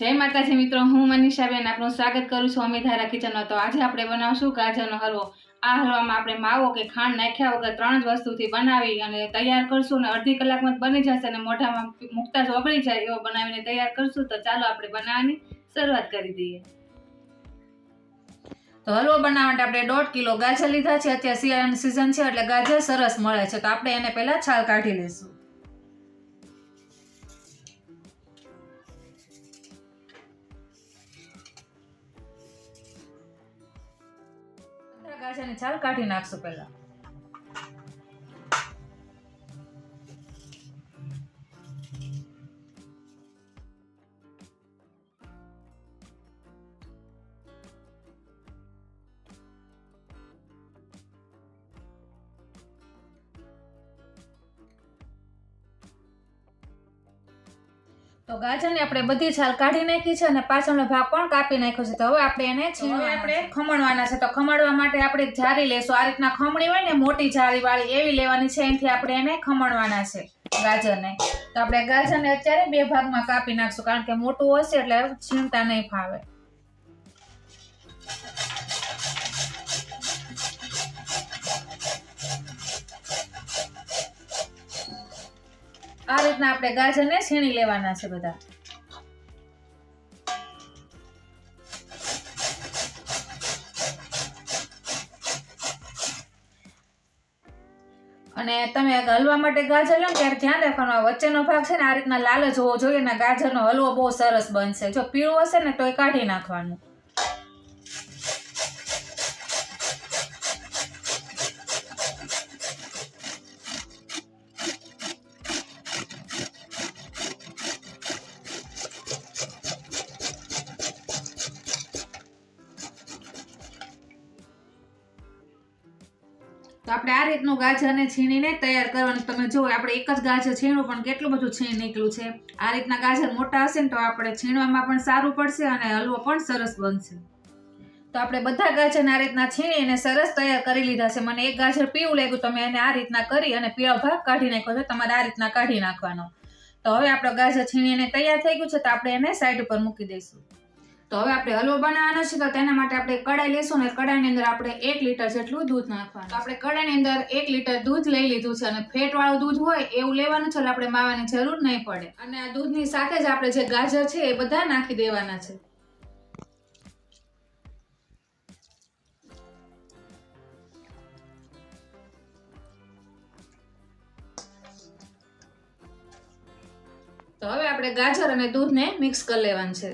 જય માતાજી મિત્રો, હું મનીષાબેન, આપનું સ્વાગત કરું છું અમીધારા કિચનમાં તો આજે આપણે બનાવશું ગાજરનો હલવો. આ હલવામાં આપણે માવો કે ખાંડ નાખ્યા વગર ત્રણ જ વસ્તુથી બનાવી અને તૈયાર કરશું અને અડધી કલાકમાં બની જશે અને મોઢામાં મૂકતા જ ઓગળી જાય એવો બનાવીને તૈયાર કરશું. તો ચાલો આપણે બનાવવાની શરૂઆત કરી દઈએ. તો હલવો બનાવવા માટે આપણે દોઢ કિલો ગાજર લીધા છે. અત્યારે શિયાળાની સિઝન છે એટલે ગાજર સરસ મળે છે. તો આપણે એને પહેલાં છાલ કાઢી લઈશું. છાલ કાઢી નાખશું પહેલા. તો ગાજરની આપણે બધી છાલ કાઢી નાખી છે અને પાછળનો ભાગ પણ કાપી નાખ્યો છે? તો હવે આપણે એને છીણવા આપણે ખમણવાના છે. તો ખમણવા માટે આપણે જારી લેશું. આ રીતના ખમણી હોય ને મોટી જારી વાળી એવી લેવાની છે. એનાથી આપણે એને ખમણવાના છે ગાજરને. તો આપણે ગાજરને અત્યારે બે ભાગમાં કાપી નાખશું કારણ કે મોટું હશે એટલે છીણતા નહીં ફાવે. આ રીતના આપણે ગાજરને છીણી લેવાના છે બધા. અને તમે હલવા માટે ગાજર લો ને ત્યારે ધ્યાન રાખવાનું વચ્ચેનો ભાગ છે ને આ રીતના લાલ જ હોવો જોઈએ ને ગાજરનો હલવો બહુ સરસ બનશે. જો પીળું હશે ને તો એ કાઢી નાખવાનું. તો આપણે આ રીતનું ગાજરને છીણીને તૈયાર કરવાનું. તમે જુઓ, આપણે એક જ ગાજર છીણવું પણ કેટલું બધું છીણ નીકળ્યું છે. આ રીતના ગાજર મોટા હશે ને તો આપણે છીણવામાં પણ સારું પડશે અને હલવો પણ સરસ બનશે. તો આપણે બધા ગાજરને આ રીતના છીણીને સરસ તૈયાર કરી લીધા છે. મને એક ગાજર પીવું લાગ્યું તમે એને આ રીતના કરી અને પીળો ભાગ કાઢી નાખ્યો છે. તમારે આ રીતના કાઢી નાખવાનો. તો હવે આપણો ગાજર છીણીને તૈયાર થઈ ગયું છે, તો આપણે એને સાઈડ ઉપર મૂકી દઈશું. તો હવે આપણે હલવો બનાવવાનો છે, તો તેના માટે આપણે કડાઈ લેશું ને કડાઈની અંદર આપણે એક લીટર જેટલું દૂધ નાખવાનું તો આપણે કડાઈની અંદર એક લીટર દૂધ લઈ લીધું છે અને ફેટ વાળું દૂધ હોય એવું લેવાનું છે, એટલે આપણે માવાની જરૂર નહીં પડે. અને આ દૂધની સાથે જ આપણે જે ગાજર છે એ બધા નાખી દેવાના છે. તો હવે આપણે ગાજર અને દૂધને મિક્સ કરી લેવાનું છે.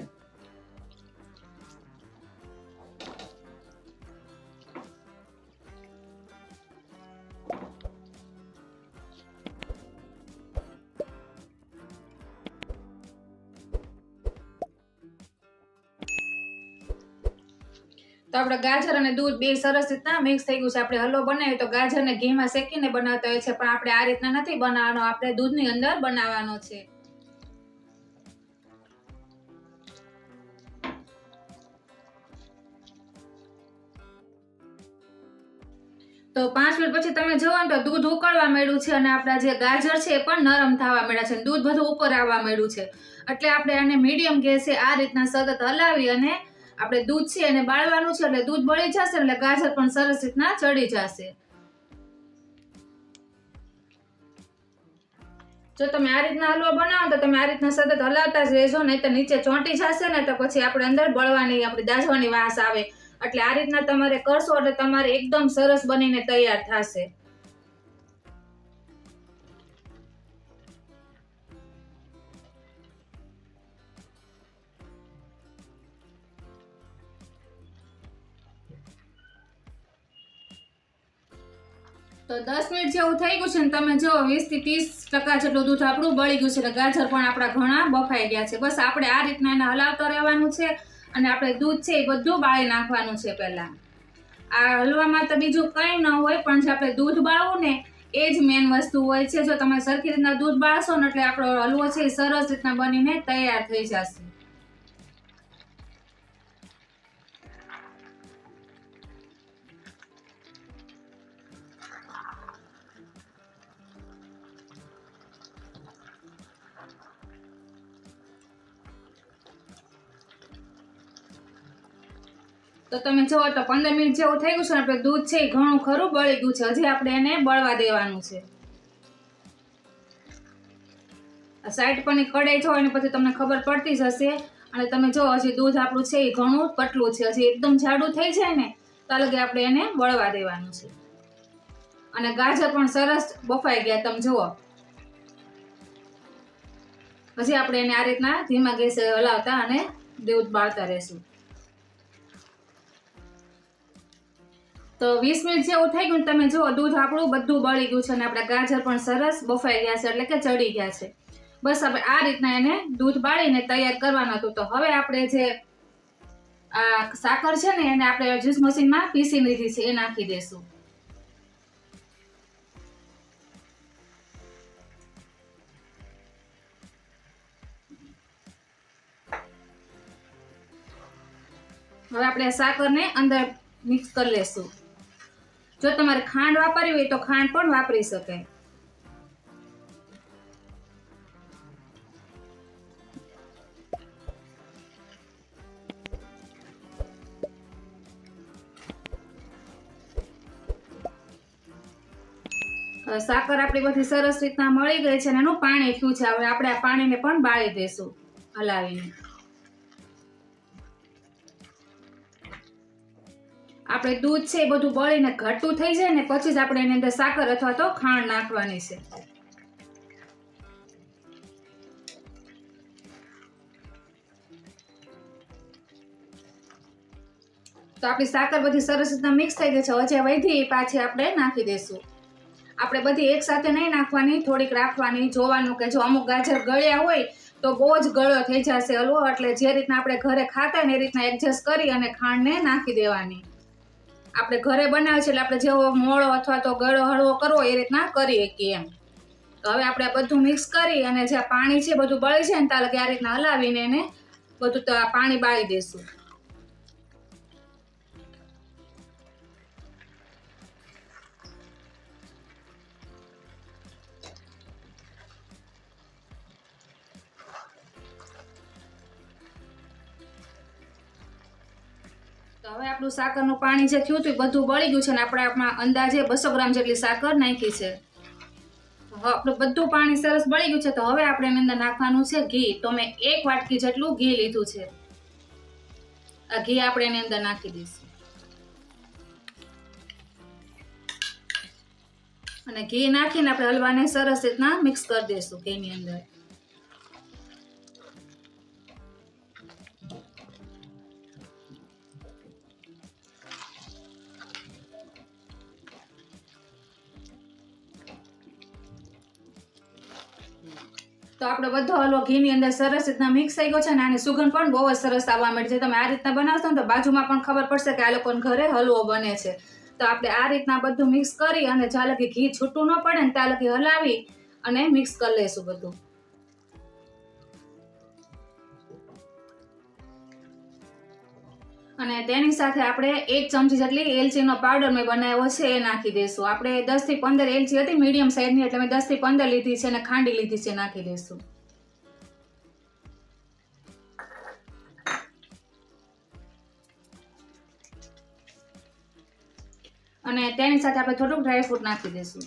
તો આપણે ગાજર અને દૂધ બે સરસ રીતના મિક્સ થઈ ગયું છે. આપણે હલવો બનાવ્યો તો ગાજરને ઘીમાં શેકીને બનાવતા હોય છે, પણ આપણે આ રીતના નથી બનાવવાનો. આપણે દૂધની અંદર બનાવવાનો છે. તો પાંચ મિનિટ પછી તમે જુઓ તો દૂધ ઉકળવા માંડ્યું છે અને આપણા જે ગાજર છે એ પણ નરમ થવા માંડ્યા છે દૂધ બધું ઉપર આવવા માંડ્યું છે. એટલે આપણે આને મીડિયમ ગેસે આ રીતના સતત હલાવી અને આપણે દૂધ છે એને બાળવાનું છે, એટલે દૂધ બળી જશે, એટલે ગાજર પણ સરસ રીતના ચડી જશે. જો તમે આ રીતના હલવો બનાવો, તો તમે આ રીતના સતત હલાવતા જ રહેજો નહીં તો નીચે ચોંટી જશે ને, તો પછી આપણે અંદર બળવાની, આપણી દાજવાની વાસ આવે. એટલે આ રીતના તમારે કરશો, એટલે તમારે એકદમ સરસ બનીને તૈયાર થશે. તો દસ મિનિટ જેવું થઈ ગયું છે ને તમે જો વીસથી ત્રીસ ટકા જેટલું દૂધ આપણું બળી ગયું છે એટલે ગાજર પણ આપણા ઘણા બફાઈ ગયા છે. બસ આપણે આ રીતના એને હલાવતા રહેવાનું છે અને આપણે દૂધ છે એ બધું બાળી નાખવાનું છે પહેલાં. આ હલવામાં તો બીજું કંઈ ન હોય, પણ જે આપણે દૂધ બાળવું ને એ જ મેન વસ્તુ હોય છે. જો તમે સરખી રીતના દૂધ બાળશો ને એટલે આપણો હલવો છે એ સરસ રીતના બનીને તૈયાર થઈ જશે. તો તમે જુઓ તો પંદર મિનિટ જેવું થઈ ગયું છે આપણે દૂધ છે એ ઘણું ખરું બળી ગયું છે. હજી આપણે એને બળવા દેવાનું છે. સાઈડ પરની કડાઈ જો એની પછી તમને ખબર પડતી જ હશે. અને તમે જો હજી દૂધ આપણું છે એ ઘણું પતલું છે. હજી એકદમ જાડું થઈ જાય ને, તો લગે આપણે એને બળવા દેવાનું છે. અને ગાજર પણ સરસ બફાઈ ગયા, તમે જુઓ. પછી આપણે એને આ રીતના ધીમા ગેસે હલાવતા અને દૂધ બાળતા રહેશું. તો વીસ મિનિટ જેવું થઈ ગયું તમે જુઓ, દૂધ આપણું બધું બળી ગયું છે અને આપણા ગાજર પણ સરસ બફાઈ ગયા છે, એટલે કે ચડી ગયા છે. બસ આપણે આ રીતના એને દૂધ બાળીને તૈયાર કરવાનું હતું. તો હવે આપણે જે આ સાકર છે ને, એને આપણે જ્યુસ મશીનમાં પીસી લીધી છે, એ નાખી દેશું. હવે આપણે સાકરને અંદર મિક્સ કરી લેશું. જો તમારે ખાંડ વાપરવી હોય તો ખાંડ પણ વાપરી શકાય. સાકર આપણી બધી સરસ રીતના મળી ગઈ છે અને એનું પાણી થયું છે. હવે આપણે આ પાણીને પણ બાળી દેશું હલાવીને. આપણે દૂધ છે એ બધું બળીને ઘટું થઈ જાય ને પછી જ આપણે એની અંદર સાકર અથવા તો ખાંડ નાખવાની છે. તો આપણી સાકર બધી સરસ રીતના મિક્સ થઈ ગઈ છે. હવે જે વધી પાછી આપણે નાખી દઈશું. આપણે બધી એક સાથે નહીં નાખવાની, થોડીક રાખવાની, જોવાનું કે જો અમુક ગાજર ગળ્યા હોય તો બહુ જ ગળ્યો થઈ જશે હલવો. એટલે જે રીતના આપણે ઘરે ખાતા ને એ રીતના એડજસ્ટ કરી અને ખાંડને નાખી દેવાની. આપણે ઘરે બનાવીએ છીએ એટલે આપણે જેવો મોળો અથવા તો ગળો હળવો કરવો એ રીતના કરી શકીએ એમ. તો હવે આપણે બધું મિક્સ કરી અને જે પાણી છે બધું બળી જાય ને ત્યારે કે આ રીતના હલાવીને એને બધું પાણી બાળી દઈશું તો હવે આપણું સાકરનું પાણી જે થયું હતું બધું બળી ગયું છે ને આપણે આપણા અંદાજે બસો ગ્રામ જેટલી સાકર નાખી છે. આપણું બધું પાણી સરસ બળી ગયું છે તો હવે આપણે એની અંદર નાખવાનું છે ઘી. તો મેં એક વાટકી જેટલું ઘી લીધું છે. આ ઘી આપણે એની અંદર નાખી દઈશું. અને ઘી નાખીને આપણે હલવાને સરસ રીતના મિક્સ કરી દઈશું ઘીની અંદર. તો આપણો બધો હલવો ઘીની અંદર સરસ રીતના મિક્સ થઈ ગયો છે અને આની સુગંધ પણ બહુ જ સરસ આવવા માંડી છે. તમે આ રીતના બનાવશો ને તો બાજુમાં પણ ખબર પડશે કે આ લોકોને ઘરે હલવો બને છે. તો આપણે આ રીતના બધું મિક્સ કરી અને જ્યાં લગી ઘી છૂટું ન પડે ને ત્યાં લગી હલાવી અને મિક્સ કરી લઈશું બધું. અને તેની સાથે આપણે એક ચમચી જેટલી એલચીનો પાવડર મેં બનાવ્યો છે એ નાખી દઈશું. આપણે દસથી પંદર એલચી હતી, મીડિયમ સાઇઝની એટલે મેં દસથી પંદર લીધી છે અને ખાંડી લીધી છે, નાખી દઈશું. અને તેની સાથે આપણે થોડુંક ડ્રાયફ્રૂટ નાખી દઈશું.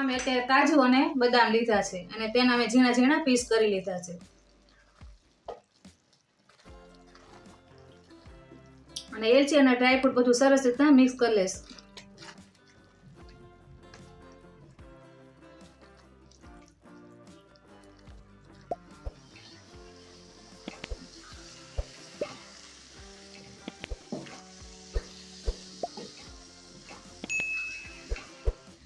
આમાં મેં અત્યારે કાજુ અને બદામ લીધા છે અને તેના મેં ઝીણા ઝીણા પીસ કરી લીધા છે. અને એલચી અને ડ્રાયફ્રૂટ બધું સરસ રીતના મિક્સ કરી લઈશ.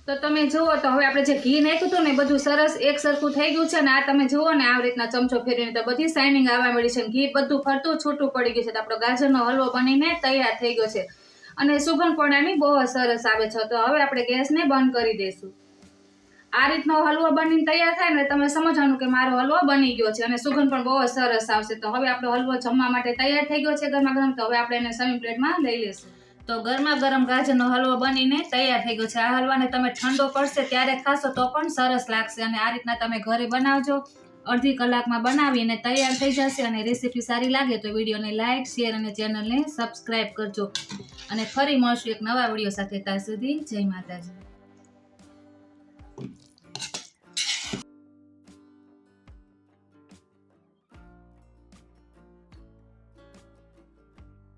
તો તમે જુઓ તો હવે આપણે જે ઘી નાખ્યું હતું ને બધું સરસ એક સરખું થઈ ગયું છે ને આ તમે જુઓ ને આવી રીતના ચમચો ફેરવીને તો બધી શાઇનિંગ આવવા મળી છે ઘી બધું ફરતું છૂટું પડી ગયું છે તો આપણો ગાજરનો હલવો બનીને તૈયાર થઈ ગયો છે. અને સુગંધ પણ એની બહુ સરસ આવે છે. તો હવે આપણે ગેસને બંધ કરી દઈશું. આ રીતનો હલવો બનીને તૈયાર થાય ને તમે સમજવાનું કે મારો હલવો બની ગયો છે અને સુગંધ પણ બહુ સરસ આવશે. તો હવે આપણો હલવો જમવા માટે તૈયાર થઈ ગયો છે ગરમા ગરમ. તો હવે આપણે એને સમી પ્લેટમાં લઈ લઈશું તો ગરમા ગરમ ગાજરનો હલવો બનીને તૈયાર થઈ ગયો છે. આ હલવાને તમે ઠંડો પડશે ત્યારે ખાશો તો પણ સરસ લાગશે અને આ રીતના તમે ઘરે બનાવજો. અડધી કલાકમાં બનાવીને તૈયાર થઈ જશે અને રેસીપી સારી લાગે તો વિડીયોને લાઇક શેર અને ચેનલને સબસ્ક્રાઈબ કરજો. અને ફરી મળશું એક નવા વીડિયો સાથે. ત્યાં સુધી જય માતાજી.